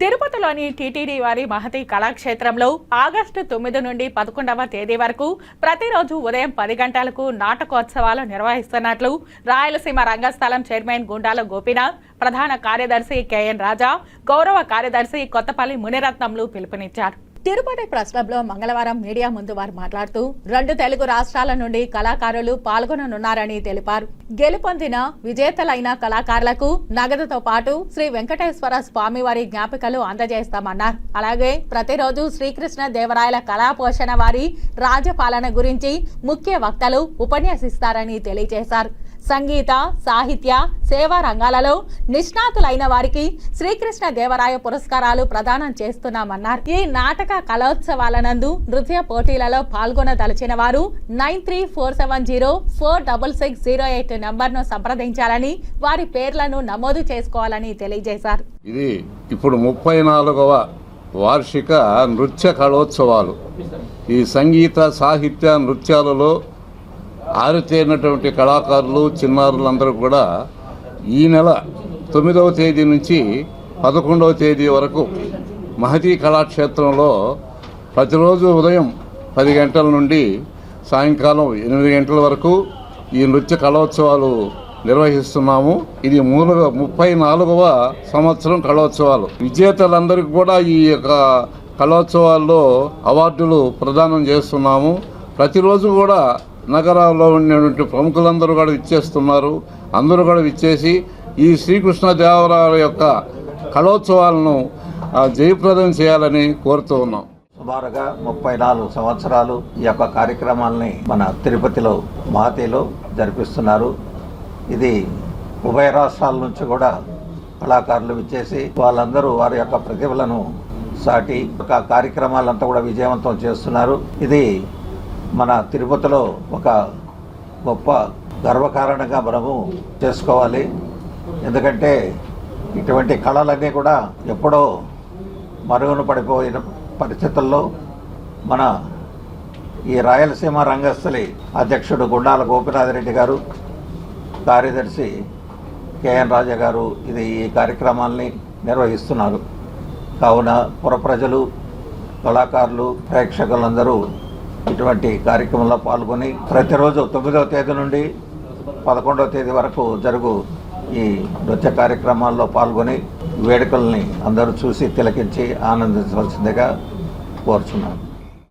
తిరుపతిలోని టీటీడీ వారి మహతి కళాక్షేత్రంలో ఆగస్టు తొమ్మిది నుండి పదకొండవ తేదీ వరకు ప్రతిరోజు ఉదయం పది గంటలకు నాటకోత్సవాలు నిర్వహిస్తున్నట్లు రాయలసీమ రంగస్థలం చైర్మన్ గుండాల గోపీనాథ్ ప్రధాన కార్యదర్శి కెఎన్ రాజా గౌరవ కార్యదర్శి కొత్తపల్లి మునిరత్నంలు పిలుపునిచ్చారు. తిరుపతి ప్రెస్ మంగళవారం మీడియా ముందు వారు మాట్లాడుతూ రెండు తెలుగు రాష్ట్రాల నుండి కళాకారులు పాల్గొననున్నారని తెలిపారు. గెలుపొందిన విజేతలైన కళాకారులకు నగదుతో పాటు శ్రీ వెంకటేశ్వర స్వామివారి జ్ఞాపికలు అందజేస్తామన్నారు. అలాగే ప్రతిరోజు శ్రీకృష్ణ దేవరాయల కళా పోషణ వారి రాజపాలన గురించి ముఖ్య వక్తలు ఉపన్యసిస్తారని తెలియజేశారు. సంగీత సాహిత్య సేవా రంగాలలో నిష్ణాతులైన వారికి శ్రీకృష్ణ దేవరాయ పురస్కారాలు ప్రదానం చేస్తున్నామన్నారు. ఈ నాటక కళోత్సవాలనందు నృత్య పోటీలలో పాల్గొనదలిచిన వారు nine three four seven zero four double six zero eight నంబర్ను సంప్రదించాలని వారి పేర్లను నమోదు చేసుకోవాలని తెలియజేశారు. ఇది ఇప్పుడు ముప్పై నాలుగవ వార్షిక నృత్య కళోత్సవాలు. ఈ సంగీత సాహిత్య నృత్యాలలో ఆరితేరినటువంటి కళాకారులు చిన్నారులందరూ కూడా ఈ నెల తొమ్మిదవ తేదీ నుంచి పదకొండవ తేదీ వరకు మహతీ కళాక్షేత్రంలో ప్రతిరోజు ఉదయం పది గంటల నుండి సాయంకాలం ఎనిమిది గంటల వరకు ఈ నృత్య కళోత్సవాలు నిర్వహిస్తున్నాము. ఇది మూల ముప్పై నాలుగవ సంవత్సరం కళోత్సవాలు. విజేతలందరికీ కూడా ఈ యొక్క కళోత్సవాల్లో అవార్డులు ప్రదానం చేస్తున్నాము. ప్రతిరోజు కూడా నగరాల్లో ఉండేటువంటి ప్రముఖులందరూ కూడా ఇచ్చేస్తున్నారు అందరూ కూడా ఇచ్చేసి ఈ శ్రీకృష్ణదేవరాయల యొక్క కళోత్సవాలను జయప్రదం చేయాలని కోరుతూ ఉన్నాం. సుమారుగా ముప్పై నాలుగు సంవత్సరాలు ఈ యొక్క కార్యక్రమాల్ని మన తిరుపతిలో మహతిలో జరిపిస్తున్నారు. ఇది ఉభయ రాష్ట్రాల నుంచి కూడా కళాకారులు విచ్చేసి వాళ్ళందరూ వారి యొక్క ప్రతిభలను సాటి ఒక కార్యక్రమాలంతా కూడా విజయవంతం చేస్తున్నారు. ఇది మన తిరుపతిలో ఒక గొప్ప గర్వకారణంగా మనము చేసుకోవాలి. ఎందుకంటే ఇటువంటి కళలన్నీ కూడా ఎప్పుడో మరుగున పడిపోయిన పరిస్థితుల్లో మన ఈ రాయలసీమ రంగస్థలి అధ్యక్షుడు గుండాల గోపినాథ్ రెడ్డి గారు కార్యదర్శి కేఎన్ రాజా గారు ఇది ఈ కార్యక్రమాల్ని నిర్వహిస్తున్నారు. కావున పుర ప్రజలు కళాకారులు ప్రేక్షకులందరూ ఇటువంటి కార్యక్రమంలో పాల్గొని ప్రతిరోజు తొమ్మిదవ తేదీ నుండి పదకొండవ తేదీ వరకు జరుగు ఈ నృత్య కార్యక్రమాల్లో పాల్గొని వేడుకల్ని అందరూ చూసి తిలకించి ఆనందించవలసిందిగా కోరుచున్నాను.